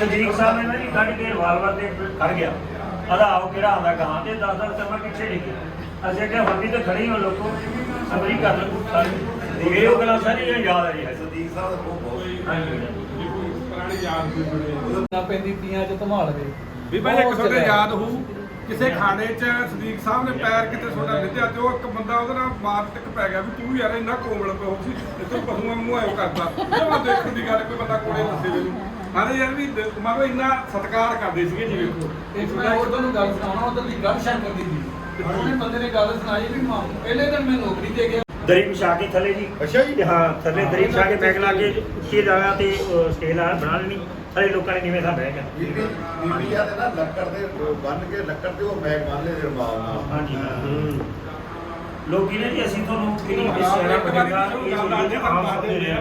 ਸਦੀਕ ਸਾਹਿਬ ਨੇ ਨਾ ਜੀ ਕੱਢ ਕੇ ਰਿਵਾਲਵਰ ਤੇ ਖੜ ਗਿਆ। ਆਦਾ ਆਓ ਕਿਹੜਾ ਆਉਂਦਾ ਗਾਂ ਤੇ 10 10 ਸਮਾਂ ਪਿੱਛੇ ਡਿੱਗੇ ਅਸੀਂ ਕਿਹਾ ਵੀ ਤੇ ਖੜੀ ਹੋ ਲੋਕੋ। ਸਬਰੀ ਕਰ ਲਓ ਸਾਰੇ। ਇਹ ਉਹ ਗੱਲਾਂ ਸਾਰੀਆਂ ਯਾਦ ਆ ਰਹੀ ਹੈ ਸਦੀਕ ਸਾਹਿਬ ਦਾ ਬਹੁਤ ਬਹੁਤ ਪੁਰਾਣੀ ਯਾਦ ਵੀ ਬੜੇ ਨਾ ਪੈਂਦੀ ਤੀਆਂ ਚ ਧਮਾਲ ਵੇ। ਵੀ ਭਾਈ ਇੱਕ ਤੁਹਾਡੇ। ਯਾਦ ਹੋਊ ਕਿਸੇ ਖਾਣੇ 'ਚ ਸਦੀਕ ਸਾਹਿਬ ਨੇ ਪੈਰ ਕਿਤੇ ਤੁਹਾਡਾ ਲਿੱਧਿਆ ਤੇ ਉਹ ਇੱਕ ਬੰਦਾ ਉਹਦੇ ਨਾਲ ਮਾਰ ਟਿਕ ਪੈ ਗਿਆ ਵੀ ਤੂੰ ਯਾਰ ਇੰਨਾ ਕੋਮਲ ਪਿਓ ਸੀ ਤੇ ਤੂੰ ਪਸ਼ੂਆਂ ਨੂੰ ਆਇਓ ਕਰਦਾ। ਮੈਂ ਦੇਖਣ ਦੀ ਗੱਲ ਕੋਈ ਬੰਦਾ ਕੋਲੇ ਦੱਸੇ ਮੈਨੂੰ। ਮਾਰੇ ਯਾਰ ਵੀ ਲਓ ਇੰਨਾ ਸਤਿਕਾਰ ਕਰਦੇ ਸੀਗੇ ਜਿਵੇਂ। ਇੱਕ ਮੈਂ ਉਧਰ ਨੂੰ ਗੱਲ ਸੁਣਾਉਣਾ ਉਧਰ ਦੀ ਗੱਲ ਸ਼ੰਕਰ ਦੀ ਸੀ। ਤੇ ਉਹਨੇ ਬੰਦੇ ਨੇ ਗੱਲ ਸੁਣਾਈ ਵੀ ਮਾਂ ਪਹਿਲੇ ਦਿਨ ਮੈਂ ਨੌਕਰੀ ਤੇ ਗਿਆ। ਦਰੀ ਵਿਛਾ ਕੇ ਥੱਲੇ ਜੀ। ਅੱਛਾ ਜੀ। ਤੇ ਹਾਂ ਥੱਲੇ ਦਰੀ ਵਿਛਾ ਕੇ ਬੈਗ ਲਾ ਕੇ ਉੱਚੀ ਜਗ੍ਹਾ ਤੇ ਸਟੇਲ ਆ ਬਣਾ ਲੈਣੀ। ਥੱਲੇ ਲੋਕਾਂ ਨੇ ਕਿਵੇਂ ਦਾ ਬਹਿ ਗਿਆ। ਬੀਬੀ ਬੀਬੀਆਂ ਦੇ ਨਾ ਲੱਕੜ ਦੇ ਬੰਨ ਕੇ ਲੱਕੜ ਤੇ ਉਹ ਬੈਗ ਬੰਨ ਲੈ ਰਮਾਲ ਨਾਲ। ਹਾਂਜੀ। ਹੂੰ। ਲੋਕੀ ਨੇ ਜੀ ਅਸੀਂ ਤੁਹਾਨੂੰ ਇਹ ਆਮ ਹਾਂ। ਸਮਝਦੇ ਰਿਹਾ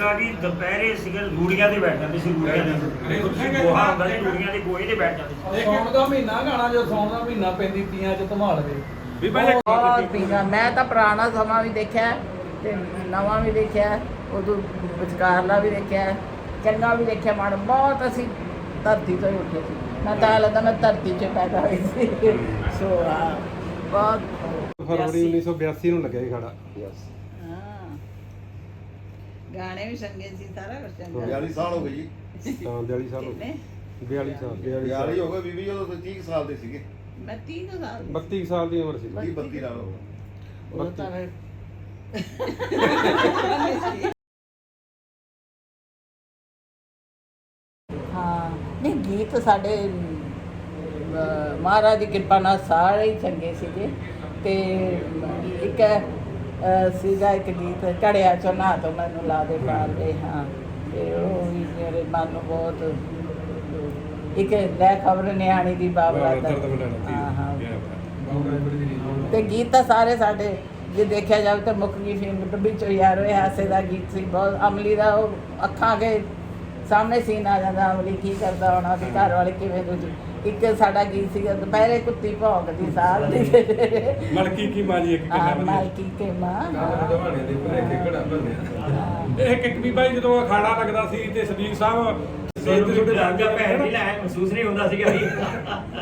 ਨਾ ਵੀ ਦੁਪਹਿਰੇ ਸੀਗੇ ਰੂੜੀਆਂ ਤੇ ਬੈਠ ਜਾਂਦੇ ਸੀ ਰੂੜੀਆਂ ਅਰੇ ਦੇ ਉੱਥੇ ਕਿ ਗੋਹਾ ਹੁੰਦਾ ਸੀ ਰੂੜੀਆਂ ਦੇ ਗੋਹੇ ਤੇ ਬੈਠ ਜਾਂਦੇ ਸੀ। ਸੌਣ ਦਾ ਮਹੀਨਾ ਗਾਣਾ ਜੋ ਸੌਣ ਦਾ ਮਹੀਨਾ ਪੈਂਦੀ ਤੀਆਂ ਚ ਧਮਾਲ ਵੇ। ਵੀ ਬਹੁਤ ਪੀਂਦਾ ਮੈਂ ਤਾਂ ਪੁਰਾਣਾ ਸਮਾਂ ਵੀ ਦੇਖਿਆ ਤੇ ਨਵਾਂ ਵੀ ਦੇਖਿਆ ਉਦੋਂ ਵਿਚਕਾਰਲਾ ਵੀ ਦੇਖਿਆ ਚੰਗਾ ਵੀ ਦੇਖਿਆ ਮਾੜਾ ਬਹੁਤ ਅਸੀਂ ਧਰਤੀ ਤੋਂ ਹੀ ਉੱਠੇ ਸੀ। ਮੈਂ ਤਾਂ ਲੱਗਦਾ ਮੈਂ ਧਰਤੀ 'ਚ ਪੈਦਾ ਹੋਈ ਸੀ। ਸੋ ਬਹੁਤ ਫਰਵਰੀ 1982 ਨੂੰ ਲੱਗਿਆ ਇਹ ਖੜਾ ਹਾਂ। ਗਾਣੇ ਵੀ ਸੰਗੇ ਸੀ ਸਾਰਾ ਕੁਝ ਚੰਗਾ। 42 ਸਾਲ ਹੋ ਗਏ ਜੀ। ਤਾਂ 42 ਸਾਲ ਹੋ? ਗਏ। 42 ਸਾਲ 42 ਹੋ ਗਏ ਬੀਬੀ ਜਦੋਂ ਤੁਸੀਂ 30 ਸਾਲ ਦੇ ਸੀਗੇ। ਮੈਂ 30 ਸਾਲ ਦੀ 32 ਸਾਲ ਦੀ ਉਮਰ ਸੀ। 30 32 ਨਾਲ ਹੋ ਗਏ। ਉਹ ਤਾਂ ਫਿਰ ਹਾਂ। ਨਹੀਂ ਗੀਤ ਸਾਡੇ ਮਹਾਰਾਜ ਦੀ ਕਿਰਪਾ ਨਾਲ ਸਾਰੇ ਹੀ ਚੰਗੇ ਸੀਗੇ ਤੇ ਇੱਕ ਸੀਗਾ ਇੱਕ ਗੀਤ ਘੜਿਆ ਚੋਂ ਨਾ ਤੋਂ ਮੈਨੂੰ ਲਾ ਦੇ ਪਾਰ ਦੇ ਹਾਂ। ਤੇ ਉਹ ਵੀ ਮੇਰੇ ਮਨ ਨੂੰ ਬਹੁਤ ਇੱਕ ਲੈ ਖਬਰ ਨਿਆਣੀ ਦੀ ਬਾਬਰਾ ਦਾ। ਹਾਂ ਹਾਂ। ਤੇ ਗੀਤ ਤਾਂ ਸਾਰੇ ਸਾਡੇ ਜੇ ਦੇਖਿਆ ਜਾਵੇ ਤਾਂ ਮੁੱਖ ਗੀਤ ਫਿਲਮ ਡੱਬੀ ਚੋ ਯਾਰ ਹੋਏ ਹਾਸੇ ਦਾ ਗੀਤ ਸੀ ਬਹੁਤ ਅਮਲੀ ਦਾ ਉਹ ਅੱਖਾਂ ਕੇ ਸਾਹਮਣੇ ਸੀਨ ਆ ਜਾਂਦਾ ਅਮਲੀ ਕੀ ਕਰਦਾ ਹੋਣਾ ਤੇ ਘਰ ਵਾਲੇ ਕਿਵੇਂ ਦੂਜੀ? ਇੱਕ ਸਾਡਾ ਗੀਤ ਸੀਗਾ ਦੁਪਹਿਰੇ ਕੁੱਤੀ ਭੌਂਕਦੀ ਸਾਲ ਦੀ। ਮਲਕੀ ਕੀ ਮਾਰੀ ਇੱਕ ਹਾਂ ਕਿੰਨਾ ਵਧੀਆ। ਮਾਲਕੀ ਕੇ ਮਾਂ। ਇਹ ਇੱਕ ਵੀ ਭਾਈ ਜਦੋਂ ਅਖਾੜਾ ਲੱਗਦਾ ਸੀ ਤੇ ਸਦੀਕ ਸਾਹਿਬ ਸਟੇਜ ਤੇ ਛੋਟੇ ਬਣ ਜਾਂ ਭੈਣ ਵੀ ਲੈ ਮਹਿਸੂਸ ਨਹੀਂ ਹੁੰਦਾ ਸੀਗਾ ਵੀ।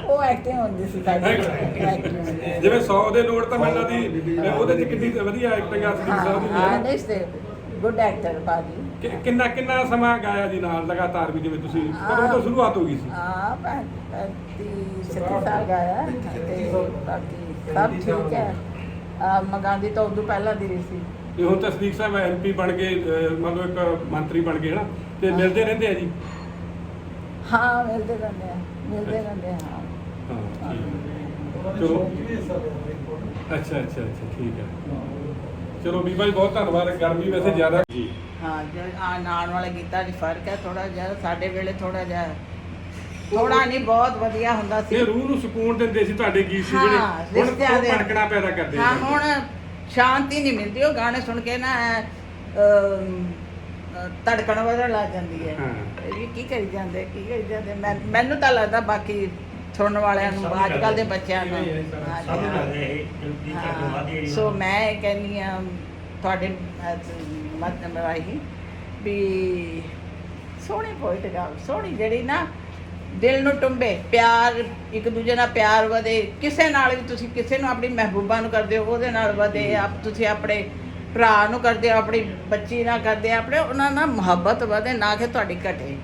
ਉਹ ਐਕਟਿੰਗ ਹੁੰਦੀ ਸੀ ਸਾਡੀ। Acting ਹੁੰਦੀ ਸੀ। ਜਿਵੇਂ 100 ਦੇ ਨੋਟ ਤਾਂ ਮੈਨੂੰ ਦੀ ਉਹਦੇ ਚ ਕਿੰਨੀ ਵਧੀਆ ਐਕਟਿੰਗ ਆ ਸਦੀਕ ਸਾਹਿਬ ਹਾਂ ਹਾਂ ਦੀ ਨਹੀਂ ਸੀ ਗੁੱਡ ਐਕਟਰ ਬਾਜੀ ਕਿ- ਕਿੰਨਾ ਕਿੰਨਾ ਸਮਾਂ ਗਾਇਆ ਜੀ ਨਾਲ ਲਗਾਤਾਰ ਵੀ ਜਿਵੇਂ ਤੁਸੀਂ ਕਦੋਂ ਤੋਂ ਸ਼ੁਰੂਆਤ ਹੋ ਗਈ ਸੀ? ਹਾਂ ਪੈਂਤੀ ਛੱਤੀ ਸਾਲ ਗਾਇਆ ਤੇ ਬਾਕੀ ਸਭ ਠੀਕ ਹੈ। ਆ ਮਗਾਂਦੀ ਤਾਂ ਉਦੋਂ ਪਹਿਲਾਂ ਦੀ ਸੀ। ਤੇ ਹੁਣ ਤਾਂ ਸਦੀਕ ਸਾਹਿਬ ਐਮਪੀ ਬਣ ਗਏ ਅਹ, ਮਤਲਬ ਇੱਕ ਮੰਤਰੀ ਬਣ ਗਏ ਹਨਾ ਤੇ ਮਿਲਦੇ ਰਹਿੰਦੇ ਆ ਜੀ? ਹਾਂ ਮਿਲਦੇ ਰਹਿੰਦੇ ਆ ਮਿਲਦੇ ਰਹਿੰਦੇ ਆ ਹਾਂ। ਹਾਂ ਠੀਕ ਹੈ। ਚਲੋ। ਅੱਛਾ ਅੱਛਾ ਅੱਛਾ ਠੀਕ ਹੈ। ਚਲੋ ਵੀ ਭਾਈ ਬਹੁਤ ਧੰਨਵਾਦ ਗਰਮੀ ਵੈਸੇ ਜ਼ਿਆਦਾ। ਜੀ। ਹਾਂ ਜੇ ਆ ਨਾਣ ਵਾਲੇ ਗੀਤਾਂ 'ਚ ਫ਼ਰਕ ਹੈ ਥੋੜਾ ਜਿਹਾ ਸਾਡੇ ਵੇਲੇ ਥੋੜਾ ਜਿਹਾ ਥੋੜਾ ਨਹੀਂ ਬਹੁਤ ਵਧੀਆ ਹੁੰਦਾ ਸੀ। ਇਹ ਰੂਹ ਨੂੰ ਸਕੂਨ ਦਿੰਦੇ ਸੀ ਤੁਹਾਡੇ ਗੀਤ ਸੀ ਜਿਹੜੇ ਹੁਣ ਭੜਕਣਾ ਪੈਦਾ ਕਰਦੇ ਹਾਂ। ਹੁਣ ਸ਼ਾਂਤੀ ਨਹੀਂ ਮਿਲਦੀ ਉਹ ਗਾਣੇ ਸੁਣ ਕੇ ਨਾ ਧੜਕਣ ਵਧਣ ਲੱਗ ਜਾਂਦੀ ਹੈ। ਹਾਂ। ਇਹ ਕੀ ਕਰੀ ਜਾਂਦੇ ਕੀ ਕਰੀ ਜਾਂਦੇ ਮੈਨੂੰ ਤਾਂ ਲੱਗਦਾ ਬਾਕੀ ਸੁਣਨ ਵਾਲਿਆਂ ਨੂੰ ਅੱਜ ਕੱਲ ਦੇ ਬੱਚਿਆਂ ਨੂੰ। ਹਾਂਜੀ, ਸਭ ਨੂੰ ਹਾਂ। ਲੱਗਦਾ ਇਹ ਜਲਦੀ ਚੱਕ ਵਾਦੀ ਹਾਂ, ਸੋ ਮੈਂ ਇਹ ਕਹਿੰਦੀ ਆ ਤੁਹਾਡੇ ਮਤ ਰਾਹੀਂ ਵੀ ਸੋਹਣੀ ਪੋਇਟ ਗਾ ਸੋਹਣੀ ਜਿਹੜੀ ਨਾ ਦਿਲ ਨੂੰ ਟੁੰਬੇ ਪਿਆਰ ਇੱਕ ਦੂਜੇ ਨਾਲ ਪਿਆਰ ਵਧੇ ਕਿਸੇ ਨਾਲ ਵੀ ਤੁਸੀਂ ਕਿਸੇ ਨੂੰ ਆਪਣੀ ਮਹਿਬੂਬਾ ਨੂੰ ਕਰਦੇ ਹੋ ਉਹਦੇ ਨਾਲ ਵਧੇ ਆਪ ਤੁਸੀਂ ਆਪਣੇ ਭਰਾ ਨੂੰ ਕਰਦੇ ਹੋ ਆਪਣੀ ਬੱਚੀ ਨਾਲ ਕਰਦੇ ਆਪਣੇ ਉਹਨਾਂ ਨਾਲ ਮੁਹੱਬਤ ਵਧੇ ਨਾ ਕਿ ਤੁਹਾਡੀ ਘਟੇ।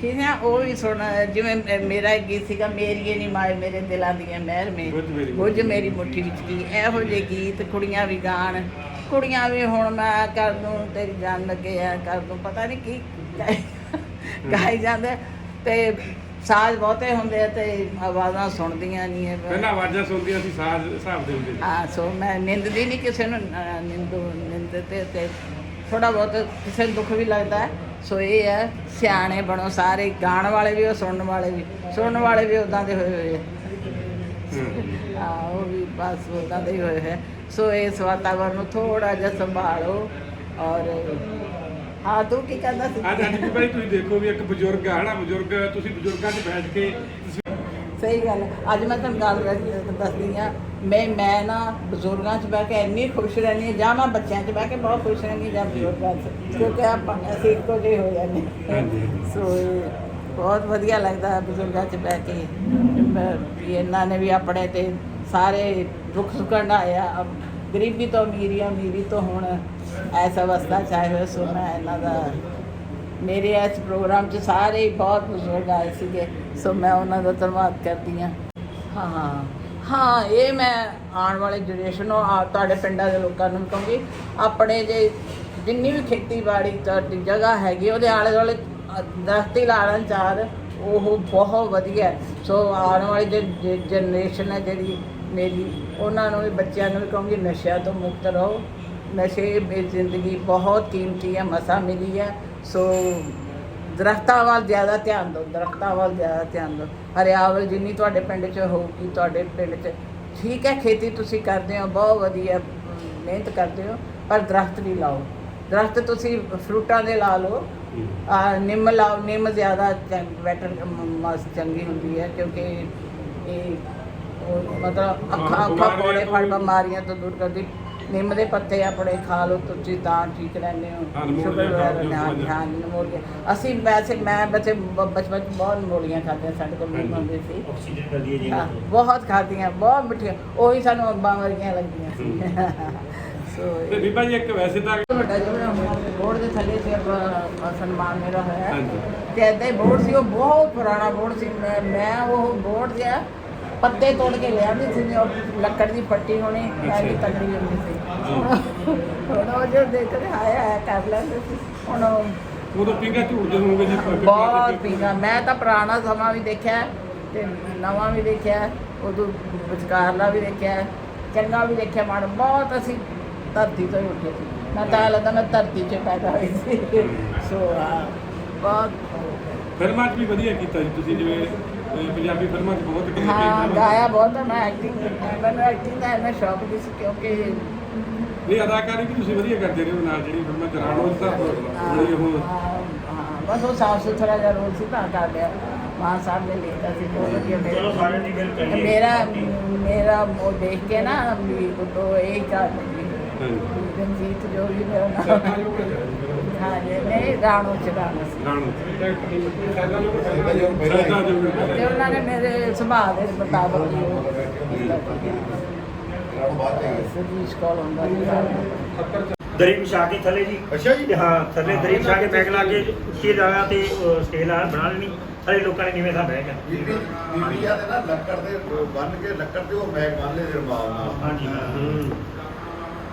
ਠੀਕ ਹੈ ਉਹ ਵੀ ਸੁਣ ਜਿਵੇਂ ਮੇ- ਮੇਰਾ ਇੱਕ ਗੀਤ ਸੀਗਾ ਮੇਰੀਏ ਨਹੀਂ ਮਾਏ ਮੇਰੇ ਦਿਲਾਂ ਦੀਆਂ ਮਹਿਰ ਮੇ ਬੁੱਝ ਮੇਰੀ ਮੁੱਠੀ ਵਿੱਚ ਕੀ ਇਹੋ ਜਿਹੇ ਗੀਤ ਕੁੜੀਆਂ ਵੀ ਗਾਣ। ਕੁੜੀਆਂ ਵੀ ਹੁਣ ਮੈਂ ਕਰ ਦੂੰ ਤੇਰੀ ਜਾਨ ਲੱਗੇ ਆ ਕਰ ਦੂੰ। ਪਤਾ ਨਹੀਂ ਕੀ ਗਾਈ- ਗਾਈ ਜਾਂਦੇ ਤੇ ਸਾਜ਼ ਬਹੁਤੇ ਹੁੰਦੇ ਆ ਤੇ ਆਵਾਜ਼ਾਂ ਸੁਣਦੀਆਂ ਨਹੀਂ ਹੈ ਪਹਿਲਾਂ ਆਵਾਜ਼ਾਂ ਸੁਣਦੀਆਂ ਸੀ ਸਾਜ਼ ਹਿਸਾਬ ਦੇ ਹੁੰਦੇ ਸੀ। ਹਾਂ ਸੋ ਮੈਂ ਨਿੰਦਦੀ ਨਹੀਂ ਕਿਸੇ ਨੂੰ ਅਹ, ਨਿੰਦੂ ਨਿੰਦ ਤੇ ਤੇ ਥੋੜਾ ਬਹੁਤ ਕਿਸੇ ਨੂੰ ਦੁੱਖ ਵੀ ਲੱਗਦਾ ਹੈ ਸੋ ਇਹ ਹੈ ਸਿਆਣੇ ਬਣੋ ਸਾਰੇ ਗਾਣ ਵਾਲੇ ਵੀ ਉਹ ਸੁਣਨ ਵਾਲੇ ਵੀ। ਸੁਣਨ ਵਾਲੇ ਵੀ ਉਦਾਂ ਦੇ ਹੋਏ ਹੋਏ ਆ। ਉਹ ਵੀ ਬਸ ਉਦਾਂ ਦੇ ਹੀ ਹੋਏ ਹੈ। ਸੋ ਇਸ ਵਾਤਾਵਰਨ ਨੂੰ ਥੋੜਾ ਜਿਹਾ ਸੰਭਾਲੋ ਔਰ ਹਾਂ ਤੂੰ ਕੀ ਕਹਿੰਦਾ ਸੀ? ਅੱਜ ਅੱਜ ਵੀ ਭਾਈ ਤੁਸੀਂ ਦੇਖੋ ਵੀ ਇੱਕ ਬਜ਼ੁਰਗ ਆ ਹਨਾ? ਬਜ਼ੁਰਗ ਤੁਸੀਂ ਬਜ਼ੁਰਗਾਂ 'ਚ ਬੈਠ ਕੇ ਸਹੀ ਗੱਲ ਹੈ। ਅੱਜ ਮੈਂ ਤੁਹਾਨੂੰ ਗੱਲ ਦੱਸ- ਦੱਸਦੀ ਆ ਮੈਂ ਮੈਂ ਨਾ ਬਜ਼ੁਰਗਾਂ 'ਚ ਬਹਿ ਕੇ ਇੰਨੀ ਖੁਸ਼ ਰਹਿੰਦੀ ਹਾਂ ਜਾਂ ਮੈਂ ਬੱਚਿਆਂ 'ਚ ਬਹਿ ਕੇ ਬਹੁਤ ਖੁਸ਼ ਰਹਿੰਦੀ ਹਾਂ ਜਾਂ ਬਜ਼ੁਰਗਾਂ 'ਚ ਕਿਉਂਕਿ ਆਪਾਂ ਅਸੀਂ ਇੱਕੋ ਜਿਹੇ ਹੋ ਜਾਂਦੇ ਹਾਂ। ਹਾਂਜੀ। ਸੋ ਇਹ ਬਹੁਤ ਵਧੀਆ ਲੱਗਦਾ ਹੈ ਬਜ਼ੁਰਗਾਂ 'ਚ ਬਹਿ ਕੇ ਬ- ਵੀ ਇਹਨਾਂ ਨੇ ਵੀ ਆਪਣੇ ਤੇ ਸਾਰੇ ਦੁੱਖ ਸੁੱਖ ਹੰਢਾਇਆ ਗਰੀਬੀ ਤੋਂ ਅਮੀਰੀ ਅਮੀਰੀ ਤੋਂ ਹੁਣ ਐਸਾ ਅਵਸਥਾ ਚ ਆਏ ਹੋਏ ਸੋ ਮੈਂ ਇਹਨਾਂ ਦਾ ਮੇਰੇ ਇਸ ਪ੍ਰੋਗਰਾਮ 'ਚ ਸਾਰੇ ਹੀ ਬਹੁਤ ਬਜ਼ੁਰਗ ਆਏ ਸੀਗੇ ਸੋ ਮੈਂ ਉਹਨਾਂ ਦਾ ਧੰਨਵਾਦ ਕਰਦੀ ਹਾਂ। ਹਾਂ ਹਾਂ ਇਹ ਮੈਂ ਆਉਣ ਵਾਲੇ ਜਨਰੇਸ਼ਨ ਨੂੰ ਆ ਤੁਹਾਡੇ ਪਿੰਡਾਂ ਦੇ ਲੋਕਾਂ ਨੂੰ ਵੀ ਕਹੂੰਗੀ ਆਪਣੇ ਜੇ ਜਿੰਨੀ ਵੀ ਖੇਤੀਬਾੜੀ ਤੁਹਾਡੀ ਜਗ੍ਹਾ ਹੈਗੀ ਉਹਦੇ ਆਲੇ ਦੁਆਲੇ ਅ, ਦਰਖਤ ਚਾਰ ਉਹ ਬਹੁਤ ਵਧੀਆ ਸੋ ਆਉਣ ਵਾਲੀ ਜਨਰੇਸ਼ਨ ਹੈ ਜਿਹੜੀ ਮੇਰੀ ਉਹਨਾਂ ਨੂੰ ਵੀ ਬੱਚਿਆਂ ਨੂੰ ਵੀ ਕਹੂੰਗੀ ਨਸ਼ਿਆਂ ਤੋਂ ਮੁਕਤ ਰਹੋ। ਨਸ਼ੇ ਵਿੱਚ ਜ਼ਿੰਦਗੀ ਬਹੁਤ ਕੀਮਤੀ ਹੈ ਮਸਾ ਮਿਲੀ ਹੈ। ਸੋ ਦਰਖਤਾਂ ਵੱਲ ਜ਼ਿਆਦਾ ਧਿਆਨ ਦਿਓ ਦਰਖਤਾਂ ਵੱਲ ਜ਼ਿਆਦਾ ਧਿਆਨ ਦਿਓ। ਹਰਿਆਵਲ ਜਿੰਨੀ ਤੁਹਾਡੇ ਪਿੰਡ 'ਚ ਹੋਊਗੀ ਤੁਹਾਡੇ ਪਿੰਡ 'ਚ ਠੀਕ ਹੈ ਖੇਤੀ ਤੁਸੀਂ ਕਰਦੇ ਹੋ ਬਹੁਤ ਵਧੀਆ ਮਿਹਨਤ ਕਰਦੇ ਹੋ ਪਰ ਦਰਖਤ ਵੀ ਲਾਓ। ਦਰਖਤ ਤੁਸੀਂ ਫਰੂਟਾਂ ਦੇ ਲਾ ਲਓ। ਆ ਨਿੰਮ ਲਾਓ ਨਿੰਮ ਜ਼ਿਆਦਾ ਬੈਟਰ ਚੰਗੀ ਹੁੰਦੀ ਹੈ ਕਿਉਂਕਿ ਇਹ ਉਹ ਮਤਲਬ ਅੱਖਾਂ ਅੱਖਾਂ ਕੋੜੇ ਫੜ ਬਿਮਾਰੀਆਂ ਤੋਂ ਦੂਰ ਕਰਦੀ। ਨਿੰਮ ਦੇ ਪੱਤੇ ਆਪਣੇ ਖਾ ਲਓ ਤੁਸੀਂ ਤਾਂ ਠੀਕ ਰਹਿੰਦੇ ਹੋ। ਸ਼ੂਗਰ ਵਗੈਰਾ ਨਾ ਅਸੀਂ ਵੈਸੇ ਮੈਂ ਬੱਚੇ ਬਚਪਨ ਬਹੁਤ ਨਿਮੋਲੀਆਂ ਖਾਧੀਆਂ ਸਾਡੇ ਕੋਲ ਨਿੰਮ ਹੁੰਦੇ ਸੀ। ਆਕਸੀਜਨ ਕਰਦੀ ਹੈ ਜੀ। ਹਾਂ, ਬਹੁਤ ਖਾਧੀਆਂ ਬਹੁਤ ਮਿੱਠੀਆਂ ਉਹੀ ਸਾਨੂੰ ਅੰਬਾਂ ਵਰਗੀਆਂ ਲੱਗਦੀਆਂ ਸੀ। ਸੋ ਤੇ ਬੀਬਾ ਜੀ ਇੱਕ ਵੈਸੇ ਤਾਂ ਵੱਡਾ ਜਿਹੜਾ ਬੋਰਡ ਦੇ ਥੱਲੇ ਤੇ ਆਪਾਂ ਸਨਮਾਨ ਮੇਰਾ ਹੋਇਆ। ਤੇ ਹੀ ਬੋਰਡ ਸੀ ਉਹ ਬਹੁਤ ਪੁਰਾਣਾ ਬੋਰਡ ਸੀ। ਮੈਂ ਮੈਂ ਉਹ ਬੋਰਡ ਦੇ ਪੱਤੇ ਤੋੜ ਕੇ ਲਿਆਂਦੀ ਸੀ ਉਹ ਲੱਕੜ ਦੀ ਪੱਟੀ ਹੋਣੀ ਐਨੀ ਤਕੜੀ ਹੁੰਦੀ ਸੀ। ਹੁਣ ਉਹ ਜੋ ਦੇਖ ਕੇ ਆਇਆ ਹੈ ਕਰ ਲੈਂਦੇ ਸੀ। ਹੁਣ ਉਦੋਂ ਪਿੰਗਾ ਝੂੜ ਹੋਗੇ ਜੀ ਬਹੁਤ ਪੀਣਾ ਮੈਂ ਤਾਂ ਪੁਰਾਣਾ ਸਮਾਂ ਵੀ ਦੇਖਿਆ ਤੇ ਨਵਾਂ ਵੀ ਦੇਖਿਆ ਉਦੋਂ ਵਿਚਕਾਰਲਾ ਵੀ ਦੇਖਿਆ ਚੰਗਾ ਵੀ ਦੇਖਿਆ ਮਾੜਾ। ਬਹੁਤ ਅਸੀਂ ਧਰਤੀ ਤੋਂ ਹੀ ਉੱਠੇ ਸੀ। ਮੈਂ ਤਾਂ ਲੱਗਦਾ ਮੈਂ ਧਰਤੀ 'ਚ ਪੈਦਾ ਹੋਈ ਸੀ। ਸੋ ਬਹੁਤ ਫਿਲਮਾਂ 'ਚ ਵੀ ਵਧੀਆ ਕੀਤਾ ਜੀ ਤੁਸੀਂ ਜਿਵੇਂ ਪੰਜਾਬੀ ਫਿਲਮਾਂ 'ਚ ਬਹੁਤ ਕਈ ਹਾਂ ਗਾਇਆ ਬਹੁਤ ਹੈ, ਮੈਂ ਐਕਟਿੰਗ ਮੈਨੂੰ ਐਕਟਿੰਗ ਦਾ ਇੰਨਾ ਸ਼ੌਕ ਵੀ ਸੀ ਕਿਉਂਕਿ ਨਹੀਂ ਅਦਾਕਾਰੀ ਵੀ ਤੁਸੀਂ ਵਧੀਆ ਕਰਦੇ ਰਹੇ ਹੋ ਨਾਲ ਜਿਹੜੀ ਫਿਲਮਾਂ ਚ ਰਾਣੋ ਜੀ ਦਾ ਬੜੀ ਉਹ ਬਸ ਉਹ ਸਾਫ਼ ਸੁਥਰਾ ਜਿਹਾ ਰੋਲ ਸੀ ਤਾਂ ਕਰ ਲਿਆ ਮਾਂ ਸਾਹਿਬ ਨੇ ਲਿਖਤਾ ਸੀ ਬਹੁਤ ਵਧੀਆ ਮੇਰੇ- ਚਲੋ ਸਾਰਿਆਂ ਦੀ ਗੱਲ ਕਰੀਏ ਮੇਰਾ ਮੇਰਾ ਉਹ ਦੇਖ ਕੇ ਨਾ ਵੀ ਉਹ ਇਹ ਕਰ। ਰਣਜੀਤ ਜੋ ਵੀ ਮੇਰਾ ਨਾਮ ਹਾਂ ਜੀ। ਨਹੀਂ ਰਾਣੋ ਚ ਰਾਣੋ ਸੀ। ਤੇ ਉਹਨਾਂ ਨੇ ਮੇਰੇ ਸੁਭਾਅ ਦੇ ਮੁਤਾਬਕ ਹੀ ਉਹ ਕੀਤਾ ਸਰਵਿਸ ਕਾਲ ਹੁੰਦਾ ਸੀ। ਦਰੀ ਵਿਛਾ ਕੇ ਥੱਲੇ ਜੀ। ਅੱਛਾ ਜੀ। ਤੇ ਹਾਂ ਥੱਲੇ ਦਰੀ ਵਿਛਾ ਕੇ ਬੈਗ ਲਾ ਕੇ ਉੱਚੀ ਜਗ੍ਹਾ ਤੇ ਸਟੇਜ ਲਾ ਬਣਾ ਲੈਣੀ। ਥੱਲੇ ਲੋਕਾਂ ਨੇ ਕਿਵੇਂ ਦਾ ਬਹਿ ਗਿਆ ਬੀਬੀ ਬੀਬੀਆਂ ਦੇ ਨਾ ਲੱਕੜ ਦੇ ਬੰਨ ਕੇ ਲੱਕੜ ਤੇ ਉਹ ਮੈਗ ਬੰਨ ਲੈਂਦੇ ਰਮਾਲ ਨਾਲ। ਹਾਂਜੀ ਹਾਂ।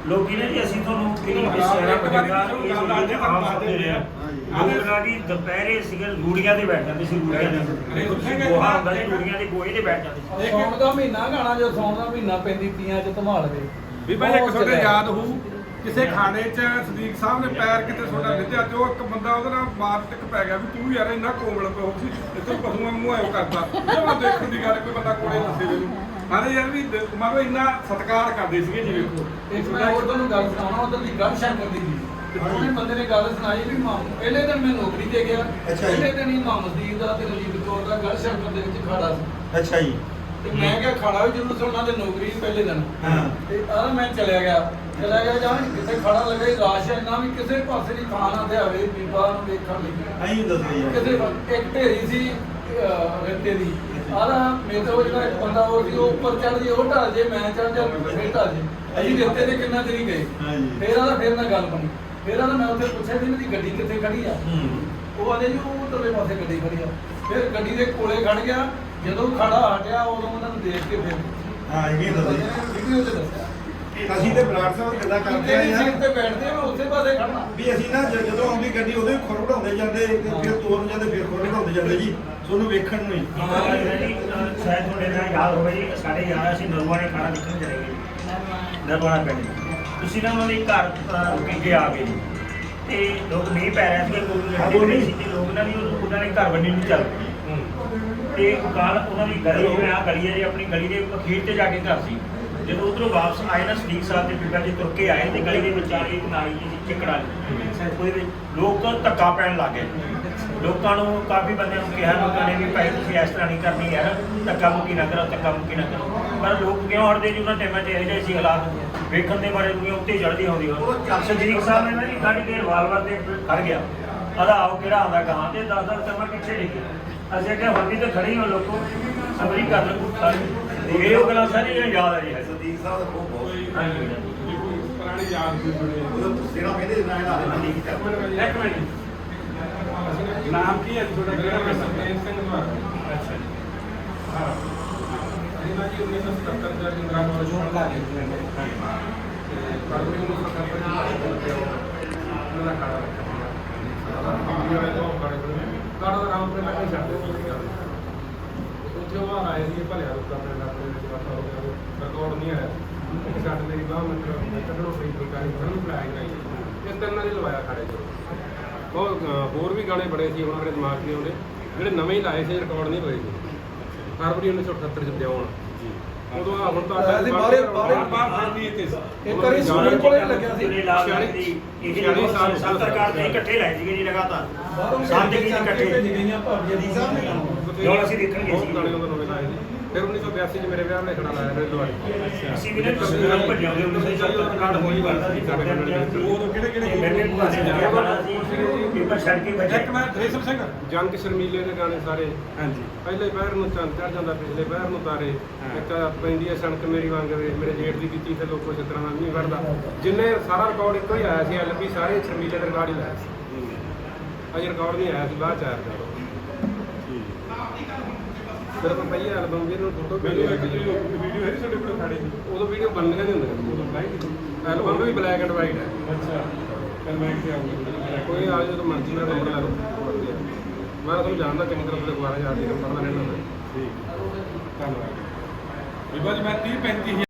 ਲੋਕੀ ਨੇ ਜੀ ਅਸੀਂ ਤੁਹਾਨੂੰ ਕਿਹੜੀ ਵਿਸ਼ੇਰਾ ਬਦਲਗਾ ਇਹ ਸੁਣਦੇ ਆਮ ਸੁਣਦੇ ਰਹੇ। ਲੋਕ ਨਾ ਜੀ ਦੁਪਹਿਰੇ ਸਿਗਲ ਗੂੜੀਆਂ ਤੇ ਬੈਠ ਜਾਂਦੇ ਸੀ ਗੂੜੀਆਂ ਦੇ ਗੋਹਾ ਹੁੰਦਾ ਸੀ ਗੂੜੀਆਂ ਦੇ ਗੋਹੇ ਤੇ ਬੈਠ ਜਾਂਦੇ ਸੀ। ਸੌਣ ਦਾ ਮਹੀਨਾ ਗਾਣਾ ਜੋ ਸੌਣ ਦਾ ਮਹੀਨਾ ਪੈਂਦੀ ਤੀਆਂ ਚ ਧਮਾਲ ਵੇ। ਬੀਬਾ ਜੀ ਇੱਕ ਤੁਹਾਡੇ ਯਾਦ ਹੋਊ ਕਿਸੇ ਖਾਣੇ 'ਚ ਸਦੀਕ ਸਾਹਿਬ ਨੇ ਪੈਰ ਕਿਤੇ ਤੁਹਾਡਾ ਲਿੱਧਿਆ ਤੇ ਉਹ ਇੱਕ ਬੰਦਾ ਉਹਦੇ ਨਾਲ ਮਾਰ ਟਿਕ ਪੈ ਗਿਆ ਵੀ ਤੂੰ ਯਾਰ ਇੰਨਾ ਕੋਮਲ ਪਿਆ ਸੀ ਤੇ ਤੂੰ ਪਸ਼ੂਆਂ ਨੂੰ ਆਇਓ ਕਰਦਾ। ਜਦੋਂ ਦੇਖਣ ਦੀ ਗੱਲ ਕੋਈ ਬੰਦਾ ਕੋਲੇ ਦੱਸੇ ਮੈਨੂੰ ਮਾਰੇ ਯਾਰ ਵੀ ਲਓ ਇੰਨਾ ਸਤਿਕਾਰ ਕਰਦੇ ਸੀਗੇ ਜੀ ਵੇਖੋ। ਇੱਕ ਮੈਂ ਹੋਰ ਤੁਹਾਨੂੰ ਗੱਲ ਸੁਣਾਉਣਾ ਉਧਰ ਦੀ ਗੱਲ ਸ਼ੰਕਰ ਦੀ ਤੇ ਉਹਨੇ ਬੰਦੇ ਨੇ ਗੱਲ ਸੁਣਾਈ ਵੀ ਮਾਂ ਪਹਿਲੇ ਦਿਨ ਮੈਂ ਨੌਕਰੀ ਤੇ ਗਿਆ ਜੀ। ਪਹਿਲੇ ਦਿਨ ਹੀ ਮਾਂ ਮਸਜੀਦ ਦਾ ਤੇ ਰਣਜੀਤ ਕੌਰ ਦਾ ਗੱਲ ਸ਼ੰਕਰ ਦੇ ਵਿੱਚ ਖੜਾ ਸੀ। ਅੱਛਾ ਜੀ। ਤੇ ਮੈਂ ਕਿਹਾ ਖੜਾ ਵੀ ਜ਼ਰੂਰ ਸੀ ਉਹਨਾਂ ਦੇ ਨੌਕਰੀ ਪਹਿਲੇ ਦਿਨ। ਹਾਂ। ਤੇ ਆ ਮੈਂ ਚਲਿਆ ਗਿਆ। ਚਲਿਆ ਗਿਆ ਜਾਂ ਕਿਤੇ ਖੜਾ ਲੱਗਾ ਹੀ ਰਾਸ਼ ਇੰਨਾ ਵੀ ਕਿਸੇ ਪਾਸੇ ਦੀ ਥਾਂ ਨਾ ਤੇ ਆਵੇ ਬੀਬਾ ਨੂੰ ਵੇਖਣ ਲਈ। ਐਂ ਦੱਸਦੇ ਕਿਸੇ ਪਾਸੇ- ਇੱਕ ਢੇਰੀ ਸੀ ਰੇਤੇ ਦੀ। ਆਦਾ ਮੇਰੇ ਤੋਂ ਜਿਹੜਾ ਇੱਕ ਬੰਦਾ ਉਹ ਸੀ ਉਹ ਉੱਪਰ ਚੜ ਜੇ ਉਹ ਢਲ ਜੇ ਮੈਂ ਚੜ ਜਾ ਫੇਰ ਢਲ ਜੇ। ਅਸੀਂ ਰੇਤੇ ਤੇ ਕਿੰਨਾ ਚਿਰ ਗਏ। ਹਾਂਜੀ। ਫੇਰ ਆਦਾ ਫੇਰ ਨਾਲ ਗੱਲ ਬਣੀ। ਫੇਰ ਆਦਾ ਮੈਂ ਉੱਥੇ ਪੁੱਛਿਆ ਵੀ ਮੇਰੀ ਗੱਡੀ ਕਿੱਥੇ ਖੜੀ ਆ। ਉਹ ਆਦੇ ਜੀ ਉਹ ਉਧਰਲੇ ਪਾਸੇ ਗੱਡੀ ਖੜੀ ਆ। ਫਿਰ ਗੱਡੀ ਦੇ ਕੋਲੇ ਖੜ ਗਿਆ। ਜਦੋਂ ਖੜਾ ਹਟਿਆ ਉਦੋਂ ਉਹਨਾਂ ਨੂੰ ਦੇਖ ਕੇ ਫਿਰ ਹਾਂ ਇਹ ਦੱਸਦੇ ਵੀਡੀਓ ਤੇ ਦੱਸਿਆ। ਅਸੀਂ ਤੇ ਬਰਾੜ ਸਾਹਿਬ ਕਿੱਦਾਂ ਕਰਦੇ ਤੇਰੀ ਆ। ਸੀਟ ਤੇ ਬੈਠਦੇ ਆ ਮੈਂ ਉਸੇ ਪਾਸੇ ਖੜਨਾ ਵੀ ਅਸੀਂ ਨਾ ਜ- ਜਦੋਂ ਆਉਂਦੀ ਗੱਡੀ ਉਦੋਂ ਹੀ ਖੁਰ ਵਢਾਉਂਦੇ ਜਾਂਦੇ ਤੇ ਫਿਰ ਤੋਰਨ ਜਾਂਦੇ ਫਿਰ ਖੁਰ ਵਢਾਉਂਦੇ ਜਾਂਦੇ ਜੀ। ਤੁਹਾਨੂੰ ਵੇਖਣ ਨੂੰ ਹੀ। ਹਾਂ ਜੀ ਸ਼ਾਇਦ ਤੁਹਾਡੇ ਨਾਲ ਯਾਦ ਹੋਵੇ ਜੀ ਸਾਡੇ ਯਾਰ ਅਸੀਂ ਨਰੂਆ ਨੇ ਖਾਣਾ ਨਿਕਲਣ ਚਲੇ ਗਏ। ਨਰਵਾਣਾ ਪਿੰਡ। ਤੁਸੀਂ ਨਾ ਉਹਨਾਂ ਦੇ ਘਰ ਅਹ, ਰੁਕ ਕੇ ਆ ਗਏ ਜੀ। ਤੇ ਲੋਕ ਨਹੀਂ ਪੈ ਰਹੇ ਸੀ ਜਿਹੜੇ ਖੜੇ ਸੀ ਤੇ ਲੋਕ ਨਾ ਵੀ ਉਹ- ਉਹਨਾਂ ਨੇ ਘਰ ਬੰਨੀ ਨੂੰ ਚੱਲ ਪਏ। ਤੇ ਉਹ ਕਾਲ ਉਹਨਾਂ ਦੀ ਗਲੀ ਜਿਵੇਂ ਆ ਗਲੀ ਹੈ ਜੀ ਆਪਣੀ ਗਲੀ ਦੇ ਅਖੀਰ ਤੇ ਜਾ ਕੇ ਘਰ ਸੀ। ਜਦੋਂ ਉਧਰੋਂ ਵਾਪਸ ਆਏ ਨਾ ਸਦੀਕ ਸਾਹਿਬ ਦੇ ਪਿੰਡਾਂ 'ਚ ਤੁਰ ਕੇ ਆਏ ਤੇ ਗਲੀ ਦੇ ਵਿਚਾਲੇ ਇੱਕ ਨਾਲੀ ਜੀ ਚਿਕੜਾ ਉਹਦੇ ਵਿੱਚ ਲੋਕ ਧੱਕਾ ਪੈਣ ਲੱਗੇ ਲੋਕਾਂ ਨੂੰ ਕਾਫੀ ਬੰਦਿਆਂ ਨੂੰ ਕਿਹਾ ਲੋਕਾਂ ਨੇ ਵੀ ਭਾਈ ਤੁਸੀਂ ਇਸ ਤਰ੍ਹਾਂ ਨਹੀਂ ਕਰਨੀ ਯਾਰ ਧੱਕਾ ਮੁੱਕੀ ਨਾ ਕਰੋ ਧੱਕਾ ਮੁੱਕੀ ਨਾ ਕਰੋ। ਪਰ ਲੋਕ ਕਿਉਂ ਹਟਦੇ ਜੀ ਉਹਨਾਂ ਟਾਈਮਾਂ 'ਚ? ਇਹੋ ਜਿਹੇ ਸੀ ਹਾਲਾਤ। ਵੇਖਣ ਦੇ ਬਾਰੇ ਦੁਨੀਆ ਉੱਤੇ ਚੜ੍ਹਦੀ ਆਉਂਦੀ ਹੋ ਸਦੀਕ ਸਾਹਿਬ ਨੇ ਨਾ ਜੀ ਗਾੜੀ ਦੇ ਰਿਵਾਲਵਰ ਦੇ ਖੜ ਗਿਆ। ਆਦਾ ਆਓ ਕਿਹੜਾ ਆਉਂਦਾ ਗਾਂ ਤੇ 10 10 ਸਮਾਂ ਪਿੱਛੇ ਡਿੱਗੇ ਅਸੀਂ ਕਿਹਾ ਹੁਣ ਵੀ ਤਾਂ ਖੜੇ ਹੀ ਹੋ ਲੋਕੋ ਸਮਰੀ ਕਰ ਲਓ ਸਾਰੇ ਇਹ ਉਹ ਗੱਲਾਂ ਸਾਰੀਆਂ ਯਾਦ ਆ ਜੀ ਸਦੀਕ ਸਾਹਿਬ ਦਾ ਬਹੁਤ ਬਹੁਤ ਹਾਂਜੀ। ਪੁਰਾਣੀ ਯਾਦ ਵੀ ਬੜੇ। ਉਹ ਸਿਰਾ ਕਹਿੰਦੇ ਨਾ ਇਹਦਾ ਹਾਲੇ ਨਹੀਂ ਕੀਤਾ। ਇੱਕ ਮਿੰਟ ਨਾਮ ਕੀ ਹੈ ਜੀ ਤੁਹਾਡਾ? ਕਿਹੜਾ ਪਿੰਡ? ਸਰਪੰਚ ਸਿੰਘ ਦੁਆਰਾ ਅੱਛਾ ਜੀ। ਹਾਂ। ਇਹਨਾਂ ਜੀ 1977 ਦਾ ਇੰਦਰਾ ਕਾਲਜ ਤੋਂ ਲਾ ਕੇ ਤੇ ਫਰਵਰੀ 1977 ਚ ਉਹਨਾਂ ਦਾ ਖਾੜਾ ਰੱਖਿਆ ਵੀਡੀਓ ਹੈ ਕਾੜਾ ਦਾ ਨਾਮ ਤੇ ਮੈਂ ਨਹੀਂ। ਛੱਡਦੇ ਉੱਥੇ ਉਹ ਆਏ ਸੀ, ਭਲਿਆ ਰੁਕਾ ਆਪਣੇ ਨਾਲ ਵਿੱਚ ਵਾਟਾ ਹੋ ਗਿਆ ਰਿਕਾਰਡ ਨਹੀਂ ਆਇਆ। ਇੱਕ ਛੱਡ ਮੇਰੀ ਬਾਹ ਮਤਲਬ ਕੱਢਣੋਂ ਫਰੀ ਫੁਲਕਾਰੀ ਬਣਨ ਨੂੰ ਫਲੈਗ ਲਾਈ ਇਹ ਤਿੰਨਾਂ ਲਵਾਇਆ ਖਾੜੇ 'ਚ ਉਹ ਹੋਰ ਵੀ ਗਾਣੇ ਬੜੇ ਸੀ ਉਹਨਾਂ ਦੇ ਦਿਮਾਗ 'ਚ ਨਹੀਂ ਆਉਂਦੇ ਜਿਹੜੇ ਨਵੇਂ ਹੀ ਲਾਏ ਸੀ ਰਿਕਾਰਡ ਨਹੀਂ ਹੋਏ ਸੀ। ਫਰਵਰੀ 1978 ਚ ਦਿਆਉਣ ਉਦੋਂ ਆ ਹੁਣ ਤਾਂ ਅਸੀਂ ਬਾਹਰੇ- ਬਾਹਰੇ- ਬਾਹਰ ਇੱਥੇ ਸੀ ਇੱਕ ਵਾਰੀ ਸੁਣਨ ਕੋਲੇ ਲੱਗਿਆ ਸੀ। ਇਹ ਲਾਲ ਦੀ ਇਹ ਜਿਹੜੀ ਸਾਲ ਸਰਕਾਰ ਨੇ ਇਕੱਠੇ ਸੀਗੇ ਜੀ ਲਗਾਤਾਰ। ਚੱਕ ਕੇ ਇਕੱਠੇ। ਭੇਜ ਗਈਆਂ ਭਾਬੀਆਂ ਦੀ ਸਾਹਿਬ ਨੇ ਹੁਣ ਅਸੀਂ ਦੇਖਣ ਗਏ ਬਹੁਤ ਸੀ। ਫਿਰ 1982 ਚ ਮੇਰੇ ਵਿਆਹ ਨੇ ਖੜਾ ਲਾਇਆ ਅਸੀਂ ਵੀ ਨੇ ਭੱਜਿਆ ਹੋਈ ਸੀ ਸਾਡੇ ਕਿਹੜੇ ਕਿਹੜੇ ਮੈਨੇ ਪੇਪਰ ਛੱਡ ਕੇ ਇੱਕ ਮੈਂ ਰੇਸ਼ਮ ਸਿੰਘ। ਜੰਗ ਸ਼ਰਮੀਲੇ ਦੇ ਗਾਣੇ ਸਾਰੇ। ਹਾਂਜੀ। ਪਹਿਲੇ ਪੈਰ ਨੂੰ ਚੰਦ ਚੜ ਜਾਂਦਾ ਪਿਛਲੇ ਪੈਰ ਨੂੰ ਤਾਰੇ। ਇੱਕ ਪੈਂਦੀ ਹੈ ਸਣਕ ਮੇਰੀ ਵਾਂਗ ਵੇ ਮੇਰੇ ਜੇਠ ਦੀ ਕੀਤੀ ਤੇ ਲੋਕੋ ਛਤਰਾਂ ਦਾ ਨਹੀਂ ਵੜਦਾ। ਜਿੰਨੇ ਸਾਰਾ ਰਿਕਾਰਡ ਇੱਕੋ ਹੀ ਆਇਆ ਸੀ ਐਲਪੀ ਸਾਰੇ ਸ਼ਰਮੀਲੇ ਦੇ ਰਿਕਾਰਡ ਹੀ ਲਾਇਆ ਸੀ। ਅਜੇ ਰਿਕਾਰਡ ਨਹੀਂ ਆਇਆ ਸੀ ਬਾਅਦ ਚ ਆਇਆ ਸੀ। ਫਿਰ ਆਪਾਂ ਪਈਏ ਐਲਬਮ ਵੀ ਇਹਨੂੰ ਫੋਟੋ ਮੈਨੂੰ ਇੱਕ ਵੀਡੀਓ ਹੈ ਤੁਹਾਡੇ ਕੋਲ ਖੜੇ ਸੀ ਉਦੋਂ ਵੀਡੀਓ ਬਣਨੀਆਂ ਨਹੀਂ ਹੁੰਦੀਆਂ। ਉਦੋਂ ਲਾਈਕ ਐਲਬਮ ਵੀ ਬਲੈਕ ਐਂਡ ਵਾਈਟ ਹੈ। ਅੱਛਾ। ਫਿਰ ਮੈਂ ਕਿਹਾ ਕੋਈ ਆ ਜਦੋਂ ਮਰਜ਼ੀ ਨਾਲ ਨੰਬਰ ਲਾ ਲਓ। ਮੈਂ ਤੁਹਾਨੂੰ ਜਾਣਦਾ ਚੰਗੀ ਤਰ੍ਹਾਂ ਤੁਹਾਡੇ ਦੁਆਰਾ ਜਾ ਕੇ ਨੰਬਰ ਦਾ ਰਹਿਣਾ ਠੀਕ। ਧੰਨਵਾਦ। ਬੀਬਾ ਜੀ ਮੈਂ 30 35